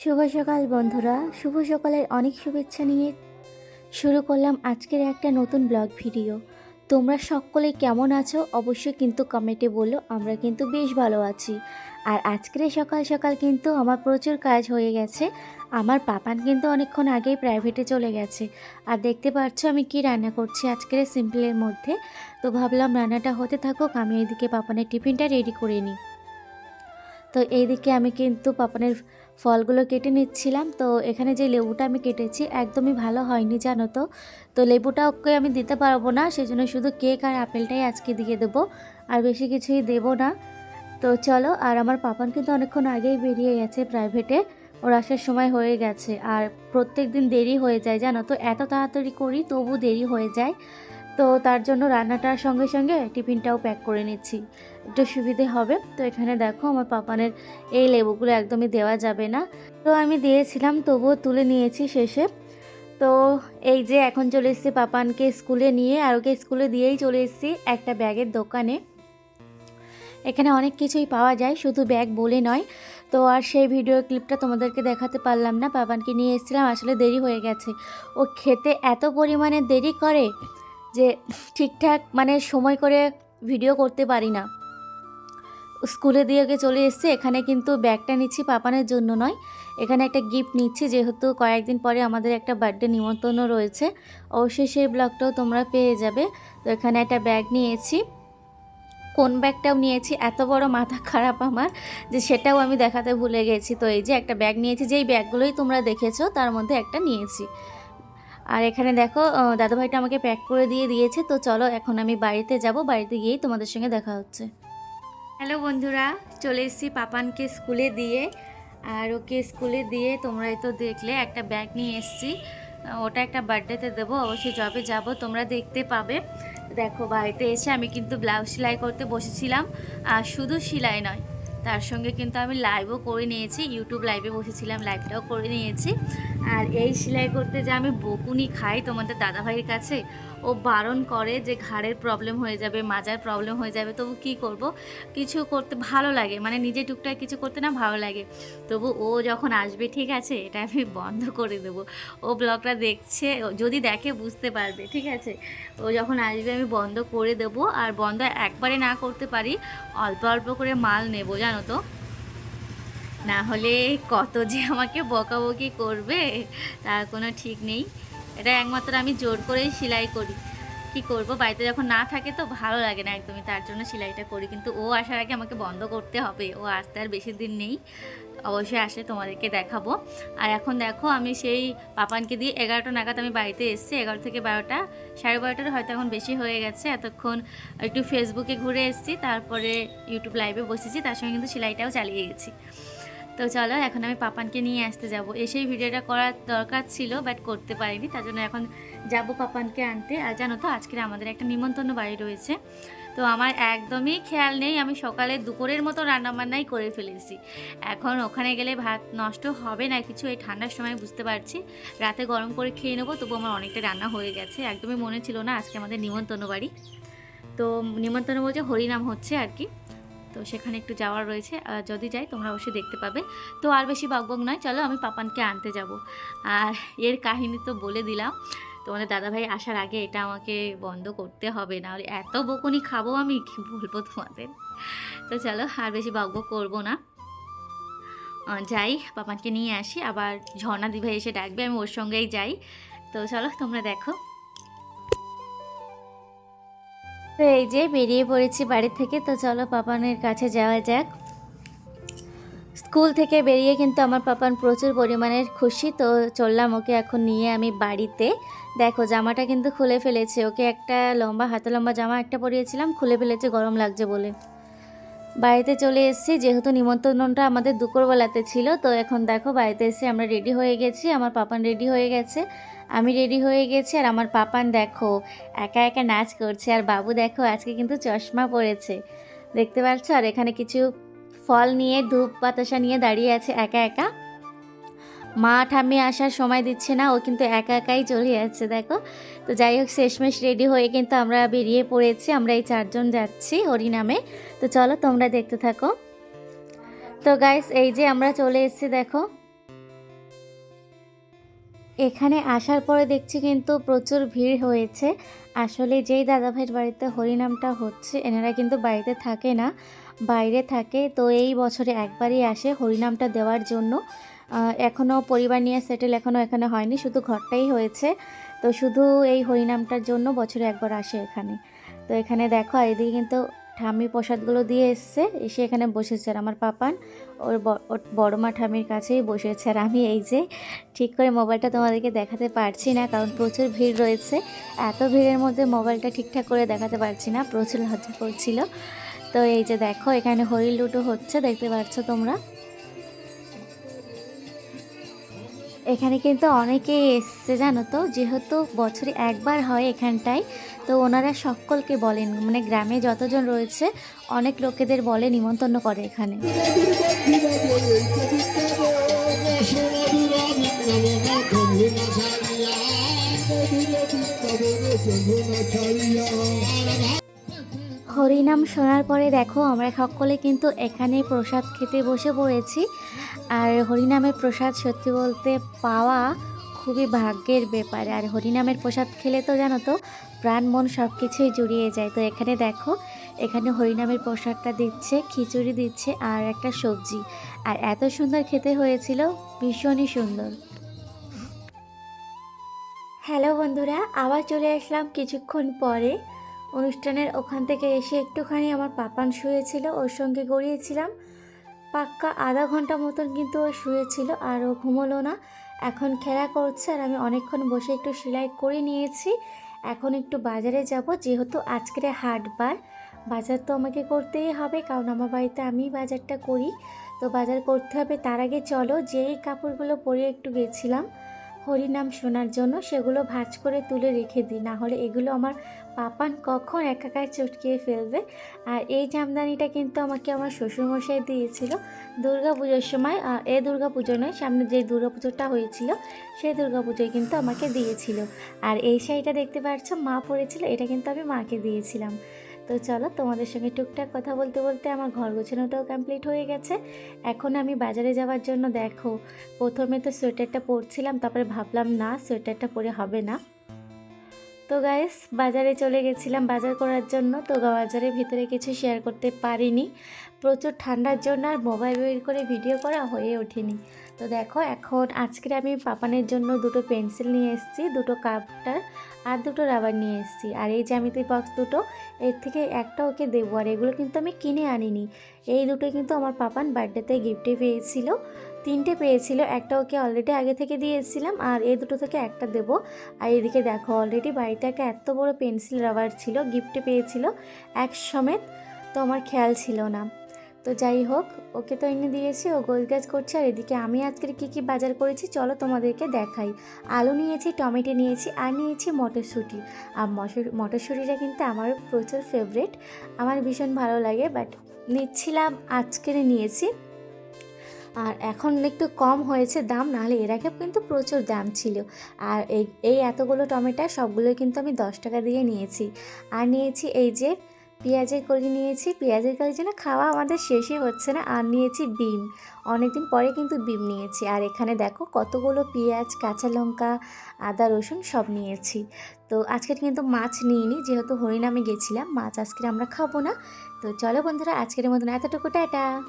শুভ সকাল, বন্ধুরা। শুভ সকালের অনেক শুভেচ্ছা নিয়ে শুরু করলাম আজকের একটা নতুন ব্লগ ভিডিও। তোমরা সকলে কেমন আছো? অবশ্যই কিন্তু কমেন্টে বলো, আমরা কিন্তু বেশ ভালো আছি। আর আজকের সকাল সকাল কিন্তু আমার প্রচুর কাজ হয়ে গেছে। আমার পাপান কিন্তু অনেকক্ষণ আগেই প্রাইভেটে চলে গেছে। আর দেখতে পাচ্ছ আমি কি রান্না করছি আজকের সিম্পলের মধ্যে। তো ভাবলাম রান্নাটা হতে থাকুক, আমি এদিকে পাপানের টিফিনটা রেডি করে নিই। তো এইদিকে আমি কিন্তু পাপানের ফলগুলো কেটে নিচ্ছিলাম। তো এখানে যে লেবুটা আমি কেটেছি একদমই ভালো হয়নি, জানো তো। তো লেবুটা ওকে আমি দিতে পারব না, সেজন্য শুধু কেক আর আপেলটাই আজকে দিয়ে দেবো, আর বেশি কিছুই দেবো না। তো চলো, আর আমার পাপান কিন্তু অনেকক্ষণ আগেই বেরিয়ে গেছে প্রাইভেটে ওর আসার সময় হয়ে গেছে, আর প্রত্যেক দিন দেরি হয়ে যায়, জানো তো। এত তাড়াতাড়ি করি, তবু দেরি হয়ে যায়। তো তার জন্য রান্নাটার সঙ্গে সঙ্গে টিফিনটাও প্যাক করে নিচ্ছি। একটু সুবিধে হবে। তো এখানে দেখো আমার পাপানের এই লেবুগুলো একদমই দেওয়া যাবে না। তো আমি দিয়েছিলাম, তবুও তুলে নিয়েছি শেষে। তো এই যে এখন চলে এসেছি পাপানকে স্কুলে নিয়ে, আর ওকে স্কুলে দিয়েই চলে এসেছি একটা ব্যাগের দোকানে। এখানে অনেক কিছুই পাওয়া যায়, শুধু ব্যাগ বলে নয়। তো আর সেই ভিডিও ক্লিপটা তোমাদেরকে দেখাতে পারলাম না। পাপানকে নিয়ে এসেছিলাম, আসলে দেরি হয়ে গেছে। ও খেতে এত পরিমাণে দেরি করে যে ঠিকঠাক মানে সময় করে ভিডিও করতে পারি না। স্কুলে দিয়ে ওকে চলে এসছে, এখানে কিন্তু ব্যাগটা নিচ্ছি পাপানের জন্য নয়। এখানে একটা গিফট নিচ্ছি, যেহেতু কয়েকদিন পরে আমাদের একটা বার্থডে নিমন্ত্রণ রয়েছে, অবশ্যই সেই ব্লগটাও তোমরা পেয়ে যাবে। তো এখানে একটা ব্যাগ নিয়েছি। কোন ব্যাগটাও নিয়েছি? এত বড় মাথা খারাপ আমার যে সেটাও আমি দেখাতে ভুলে গেছি। তো এই যে একটা ব্যাগ নিয়েছি, যেই ব্যাগগুলোই তোমরা দেখেছ, তার মধ্যে একটা নিয়েছি। আর এখানে দেখো দাদাভাইটা আমাকে প্যাক করে দিয়ে দিয়েছে। তো চলো, এখন আমি বাড়িতে যাব। বাড়িতে গিয়েই তোমাদের সঙ্গে দেখা হচ্ছে। হ্যালো বন্ধুরা, চলে এসেছি পাপানকে স্কুলে দিয়ে। আর ওকে স্কুলে দিয়ে তোমরাই তো দেখলে, একটা ব্যাগ নিয়ে এসেছি। ওটা একটা বার্থডেতে দেবো, অবশ্যই জবে যাব, তোমরা দেখতে পাবে। দেখো, বাড়িতে এসে আমি কিন্তু ব্লাউজ সেলাই করতে বসেছিলাম। আর শুধু সেলাই নয় তার সঙ্গে কিন্তু আমি লাইভও করে নিয়েছি ইউটিউব লাইভে বসেছিলাম লাইভটাও করে নিয়েছি। আর এই সেলাই করতে যে আমি বকুনি খাই তোমাদের দাদাভাইয়ের কাছে, ও বারণ করে যে ঘাড়ের প্রবলেম হয়ে যাবে, মাজার প্রবলেম হয়ে যাবে, তবু কি করব? কিছু করতে ভালো লাগে মানে নিজে টুকটাক কিছু করতে না ভালো লাগে। তবু ও যখন আসবে, ঠিক আছে, এটা আমি বন্ধ করে দেবো। ও ব্লগটা দেখছে যদি দেখে বুঝতে পারবে, ঠিক আছে? ও যখন আসবে, আমি বন্ধ করে দেবো, আর বন্ধ একবারে না করতে পারি, অল্প অল্প করে মাল নেব, জানো? তো? না হলে কত যে আমাকে বকাবকি করবে, তার কোনো ঠিক নেই। এটা একমাত্র আমি জোর করেই সেলাই করি। কি করব? বাড়িতে যখন না থাকে তো ভালো লাগে না একদমই, তার জন্য সেলাইটা করি। কিন্তু ও আসার আগে আমাকে বন্ধ করতে হবে। ও আসতে আর বেশি দিন নেই। অবশ্যই আসলে তোমাদেরকে দেখাবো। আর এখন দেখো, আমি সেই পাপানকে দিয়ে এগারোটা নাগাদ আমি বাড়িতে এসেছি। এগারো থেকে বারোটা, সাড়ে বারোটার হয়তো এখন বেশি হয়ে গেছে। এতক্ষণ একটু ফেসবুকে ঘুরে এসেছি, তারপরে ইউটিউব লাইভে বসেছি, তার সঙ্গে কিন্তু সেলাইটাও চালিয়ে গেছি। তো চলো, এখন আমি পাপানকে নিয়ে আসতে যাব। এসেই ভিডিওটা করার দরকার ছিল বাট করতে পারিনি, তার জন্য এখন যাব পাপানকে আনতে। আর জানো তো, আজকের আমাদের একটা নিমন্ত্রণ বাড়ি রয়েছে। তো আমার একদমই খেয়াল নেই, আমি সকালে দুপুরের মতো রান্নাবান্নাই করে ফেলেছি। এখন ওখানে গেলে ভাত নষ্ট হবে না কিছু, এই ঠান্ডার সময় বুঝতে পারছি। রাতে গরম করে খেয়ে নেব তবু আমার অনেকটা রান্না হয়ে গেছে, একদমই মনে ছিল না আজকে আমাদের নিমন্ত্রণ বাড়ি। তো নিমন্ত্রণ বলছে হরিনাম হচ্ছে আর কি। তো সেখানে একটু যাওয়ার রয়েছে। যদি যাই তোমরা অবশ্যই দেখতে পাবে। তো আর বেশি বকবক নয়, চলো আমি পাপানকে আনতে যাব। আর এর কাহিনী তো বলে দিলাম। তোমাদের দাদাভাই আসার আগে এটা আমাকে বন্ধ করতে হবে, না হলে এত বকুনি খাব আমি, কি বলব তোমাদের? তো চলো আর বেশি বকবক করব না। যাই, পাপানকে নিয়ে আসি। আবার ঝর্ণা দিভাই এসে ডাকবে, আমি ওর সঙ্গেই যাই। তো চলো তোমরা দেখো। তো এই যে বেরিয়ে পড়েছি বাড়ি থেকে, তো চলো পাপানের কাছে যাওয়া যাক। স্কুল থেকে বেরিয়ে কিন্তু আমার পাপান প্রচুর পরিমাণের খুশি, তো চললাম ওকে এখন নিয়ে আমি বাড়িতে। দেখো, জামাটা কিন্তু খুলে ফেলেছে। ওকে একটা লম্বা, হাতে লম্বা জামা একটা পরিয়েছিলাম, খুলে ফেলেছে, গরম লাগছে বলে। বাড়িতে চলে এসেছি। যেহেতু নিমন্ত্রণটা আমাদের দুপুরবেলাতে ছিল, তো এখন দেখো বাড়িতে এসে আমরা রেডি হয়ে গেছি। আমার পাপান রেডি হয়ে গেছে। আমি রেডি হয়ে গেছি আর আমার পাপান দেখো, একা একা নাচ করছে। আর বাবু দেখো, আজকে কিন্তু চশমা পরেছে। দেখতে পাচ্ছ? আর এখানে কিছু ফল নিয়ে ধূপ বাতাসা নিয়ে দাঁড়িয়ে আছে একা একা। মা ঠাম্মি আসার সময় দিচ্ছে না, ও কিন্তু একা একাই চলে যাচ্ছে, দেখো। তো যাই হোক, শেষমেশ রেডি হয়ে কিন্তু আমরা বেরিয়ে পড়েছি, আমরা এই চারজন যাচ্ছি হরিনামে তো চলো তোমরা দেখতে থাকো। তো গাইস এই যে আমরা চলে এসেছি, দেখো। এখানে আসার পরে দেখছি কিন্তু প্রচুর ভিড় হয়েছে। আসলে যেই দাদাভাইয়ের বাড়িতে হরিনামটা হচ্ছে, এনারা কিন্তু বাড়িতে থাকে না, বাইরে থাকে। তো এই বছরে একবারই আসে হরিনামটা দেওয়ার জন্য। এখনও পরিবার নিয়ে সেটেল এখনও এখানে হয়নি, শুধু ঘরটাই হয়েছে। তো শুধু এই হরিনামটার জন্য বছরে একবার আসে এখানে। তো এখানে দেখো এদিকে কিন্তু ঠাম্মি প্রসাদগুলো দিয়ে এসছে। এসে এখানে বসেছে আর আমার পাপান, ওর বড় মা ঠাম্মির কাছেই বসেছে। আর আমি এই যে ঠিক করে মোবাইলটা তোমাদেরকে দেখাতে পারছি না, কারণ প্রচুর ভিড় রয়েছে। এত ভিড়ের মধ্যে মোবাইলটা ঠিকঠাক করে দেখাতে পারছি না, প্রচুর লজ্জা করছিল। তো এই যে দেখো, এখানে হরিল লুটো হচ্ছে, দেখতে পাচ্ছ তোমরা? এখানে কিন্তু অনেকেই এসছে, জানো তো? যেহেতু বছরে একবার হয় এখানটায়, তো ওনারা সকলকে বলেন মানে গ্রামে যতজন রয়েছে, অনেক লোকেদের বলে নিমন্ত্রণ করে এখানে। হরিনাম শোনার পরে দেখো, আমরা সকলে কিন্তু এখানে প্রসাদ খেতে বসে পড়েছি। আর হরিনামের প্রসাদ সত্যি বলতে পাওয়া খুবই ভাগ্যের ব্যাপার। আর হরিনামের প্রসাদ খেলে তো জানো তো, প্রাণ, মন সব কিছুই জুড়িয়ে যায়। তো এখানে দেখো, এখানে হরিনামের প্রসাদটা দিচ্ছে, খিচুড়ি দিচ্ছে আর একটা সবজি। আর এত সুন্দর খেতে হয়েছিল, ভীষণই সুন্দর। হ্যালো বন্ধুরা, আবার চলে আসলাম কিছুক্ষণ পরে। অনুষ্ঠানের ওখান থেকে এসে একটুখানি আমার পাপান শুয়েছিল, ওর সঙ্গে গড়িয়েছিলাম। পাক্কা আধা ঘণ্টা মতন কিন্তু ও শুয়েছিল আর ও ঘুমোলো না। এখন খেলা করছে আর আমি অনেকক্ষণ বসে একটু সেলাই করে নিয়েছি। এখন একটু বাজারে যাব, যেহেতু আজকের হাটবার বাজার তো আমাকে করতেই হবে, কারণ আমার বাড়িতে আমি বাজারটা করি। তো বাজার করতে হবে, তার আগে চলো, যেই কাপড়গুলো পরে একটু গেছিলাম। হরিনাম শোনার জন্য সেগুলো ভাঁজ করে তুলে রেখে দিই, না হলে এগুলো আমার পাপান কখন একাকায় চটকিয়ে ফেলবে। আর এই জামদানিটা কিন্তু আমাকে আমার শ্বশুরমশাই দিয়েছিল দুর্গা পুজোর সময় এ দুর্গা পুজো নয়, সামনে যে দুর্গা পুজোটা হয়েছিল, সেই দুর্গা পুজোয় কিন্তু আমাকে দিয়েছিল। আর এই শাড়িটা দেখতে পাচ্ছ, মা পরেছিল, এটা কিন্তু আমি মাকে দিয়েছিলাম। তো চলো তোমাদের সঙ্গে টুকটাক কথা বলতে বলতে আমার ঘর গোছানোটাও কমপ্লিট হয়ে গেছে। এখন আমি বাজারে যাওয়ার জন্য দেখো, প্রথমে তো সোয়েটারটা পরছিলাম, তারপরে ভাবলাম না, সোয়েটারটা পরে হবে না। তো গাইস বাজারে চলে গেছিলাম বাজার করার জন্য। তো বাজারের ভিতরে কিছু শেয়ার করতে পারিনি। প্রচুর ঠান্ডার জন্য আর মোবাইল বের করে ভিডিও করা হয়ে ওঠেনি। তো দেখো, এখন আজকে আমি পাপানের জন্য দুটো পেন্সিল নিয়ে এসেছি, দুটো কাপটার আর দুটো রাবার নিয়ে এসেছি। আর এই জ্যামিতি বক্স দুটো, এর থেকে একটা ওকে দেবো। আর এগুলো কিন্তু আমি কিনে আনিনি। এই দুটো কিন্তু আমার পাপান বার্থডেতে গিফটে পেয়েছিল। তিনটে পেয়েছিল, একটা ওকে অলরেডি আগে থেকে দিয়েছিলাম আর এই দুটো থেকে একটা দেবো। আর এদিকে দেখো অলরেডি বাড়িতে একটা এত বড় পেন্সিল রাবার ছিল গিফটে পেয়েছিল এক সমেত, তো আমার খেয়াল ছিল না। তো যাই হোক, ওকে তো এনে দিয়েছি, ও গোলগাছ করছে আর এদিকে আমি আজকের কী কী বাজার করেছি চলো তোমাদেরকে দেখাই। আলু নিয়েছি, টমেটো নিয়েছি আর নিয়েছি মটরশুঁটি। আর মটর মটরশুঁটিটা কিন্তু আমার প্রচুর ফেভারেট আমার ভীষণ ভালো লাগে বাট নিচ্ছিলাম, আজকের নিয়েছি। আর এখন একটু কম হয়েছে দাম, নাহলে এর আগে কিন্তু প্রচুর দাম ছিল। আর এই এই এতগুলো টমেটো সবগুলো কিন্তু আমি দশ টাকা দিয়ে নিয়েছি। আর নিয়েছি এই যে পেঁয়াজের কলি নিয়েছি। পেঁয়াজের কলি যেন খাওয়া আমাদের শেষই হচ্ছে না। আর নিয়েছি বিম। অনেকদিন পরে কিন্তু বিম নিয়েছি। আর এখানে দেখো কতগুলো পেঁয়াজ, কাঁচা লঙ্কা, আদা, রসুন সব নিয়েছি। তো আজকের কিন্তু মাছ নিইনি, যেহেতু হরিনামে গেছিলাম, মাছ আজকে আমরা খাব না। তো চলো বন্ধুরা, আজকের মতন এতটুকু, টাটা।